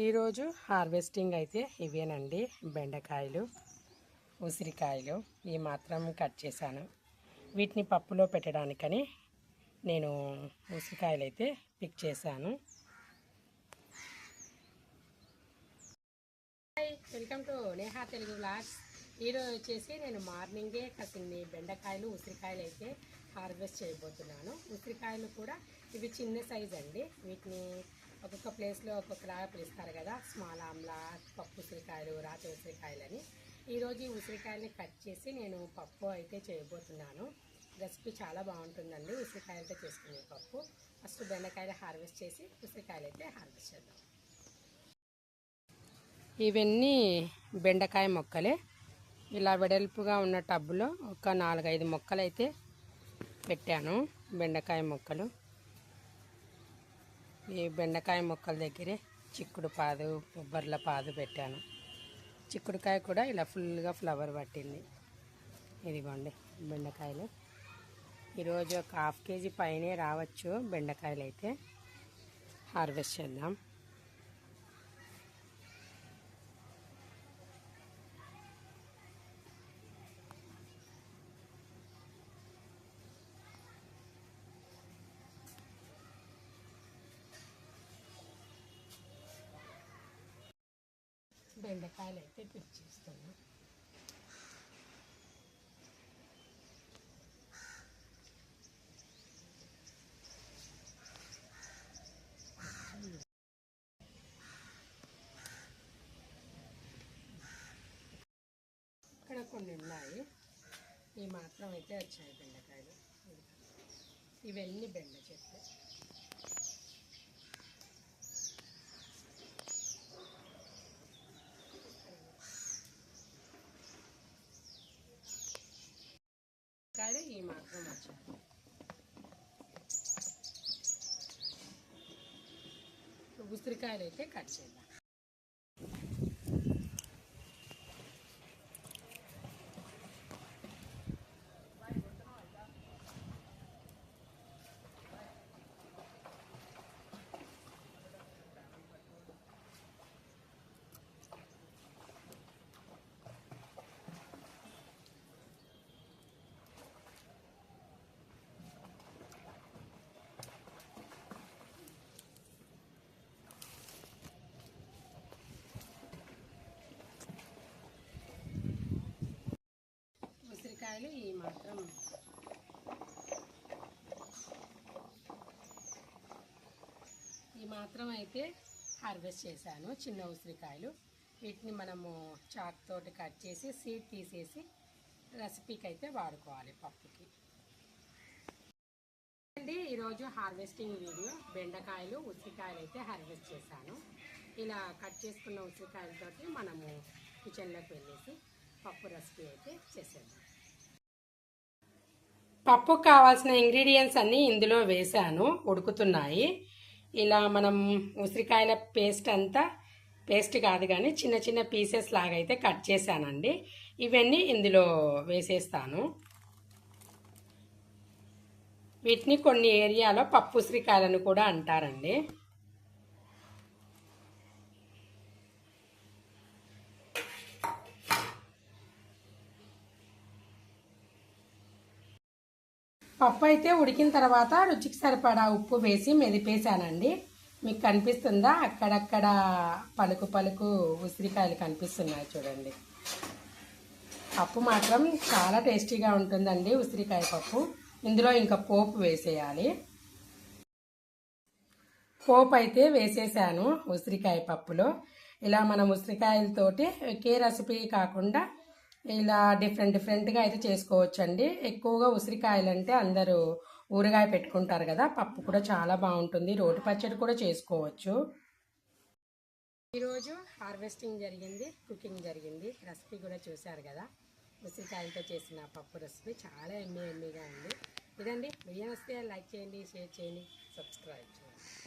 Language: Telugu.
ఈరోజు హార్వెస్టింగ్ అయితే ఇవేనండి. బెండకాయలు ఉసిరికాయలు ఈ మాత్రం కట్ చేశాను. వీటిని పప్పులో పెట్టడానికని నేను ఉసిరికాయలు అయితే పిక్ చేశాను. Welcome to Neha Telugu blogs ఈరోజు వచ్చేసి నేను మార్నింగే కసిన్ని బెండకాయలు ఉసిరికాయలు అయితే హార్వెస్ట్ చేయబోతున్నాను. ఉసిరికాయలు కూడా ఇవి చిన్న సైజ్ అండి వీటిని ఒక్కొక్క ప్లేస్లో ఒక్కొక్కలాగా పిలుస్తారు కదా. స్మాల్ ఆమ్లా పప్పు ఉసిరికాయలు రాతి ఉసిరికాయలు అని ఈరోజు ఈ ఉసిరికాయలని కట్ చేసి నేను పప్పు అయితే చేయబోతున్నాను. రెసిపీ చాలా బాగుంటుందండి. ఉసిరికాయలతో చేసుకునే పప్పు. ఫస్ట్ బెండకాయలు హార్వెస్ట్ చేసి ఉసిరికాయలు అయితే హార్వెస్ట్ చేద్దాం. ఇవన్నీ బెండకాయ మొక్కలే. ఇలా వెడల్పుగా ఉన్న టబ్బులో ఒక నాలుగైదు మొక్కలు అయితే పెట్టాను. బెండకాయ మొక్కలు. ఈ బెండకాయ మొక్కల దగ్గరే చిక్కుడు పాదు కొబ్బరిల పాదు పెట్టాను. చిక్కుడుకాయ కూడా ఇలా ఫుల్గా ఫ్లవర్ పట్టింది. ఇదిగోండి బెండకాయలు. ఈరోజు ఒక హాఫ్ కేజీ పైనే రావచ్చు బెండకాయలు అయితే హార్వెస్ట్ చేద్దాం. బెండకాయలు అయితే పిక్ ఇక్కడ కొన్ని ఉన్నాయి. ఈ మాత్రం అయితే వచ్చాయి బెండకాయలు. ఇవన్నీ బెండ చెట్లు. కాయలు ఈ మాత్రం వచ్చారు ఉసిరికాయలు అయితే కట్ చేద్దాం ఉసిరికాయలు ఈ మాత్రం ఈ మాత్రం అయితే హార్వెస్ట్ చేశాను చిన్న ఉసిరికాయలు. వీటిని మనము చాక్ తోటి కట్ చేసి సీడ్ తీసేసి రెసిపీకి అయితే వాడుకోవాలి పప్పుకి. అండి ఈరోజు హార్వెస్టింగ్ వీడియో. బెండకాయలు ఉసిరికాయలు అయితే హార్వెస్ట్ చేశాను. ఇలా కట్ చేసుకున్న ఉసిరికాయలతోటి మనము కిచెన్లోకి వెళ్ళేసి పప్పు రెసిపీ అయితే చేసేద్దాం. పప్పుకు కావాల్సిన ఇంగ్రీడియంట్స్ అన్నీ ఇందులో వేసాను ఉడుకుతున్నాయి. ఇలా మనం ఉసిరికాయల పేస్ట్ అంతా పేస్ట్ కాదు కానీ చిన్న చిన్న పీసెస్ లాగా అయితే కట్ చేశానండి. ఇవన్నీ ఇందులో వేసేస్తాను. వీటిని కొన్ని ఏరియాలో పప్పు ఉసిరికాయలను కూడా అంటారండి. పప్పు అయితే ఉడికిన తర్వాత రుచికి సరిపడా ఉప్పు వేసి మెదిపేశానండి. మీకు కనిపిస్తుందా? అక్కడక్కడ పలుకు పలుకు ఉసిరికాయలు కనిపిస్తున్నాయి చూడండి. పప్పు మాత్రం చాలా టేస్టీగా ఉంటుందండి ఉసిరికాయ పప్పు. ఇందులో ఇంకా పోపు వేసేయాలి. పోపు అయితే వేసేసాను ఉసిరికాయ పప్పులో. ఇలా మనం ఉసిరికాయలతోటి ఒకే రెసిపీ కాకుండా ఇలా డిఫరెంట్ డిఫరెంట్గా అయితే చేసుకోవచ్చండి. ఎక్కువగా ఉసిరికాయలంటే అందరూ ఊరగాయ పెట్టుకుంటారు కదా పప్పు కూడా చాలా బాగుంటుంది. రోటి పచ్చడి కూడా చేసుకోవచ్చు. ఈరోజు హార్వెస్టింగ్ జరిగింది కుకింగ్ జరిగింది. రెసిపీ కూడా చూశారు కదా. ఉసిరికాయలతో చేసిన పప్పు రెసిపీ చాలా ఎమ్మీ ఎమ్మీగా ఉంది. ఇదండి. బిర్యానీ వస్తే లైక్ చేయండి షేర్ చేయండి సబ్స్క్రైబ్ చేయండి.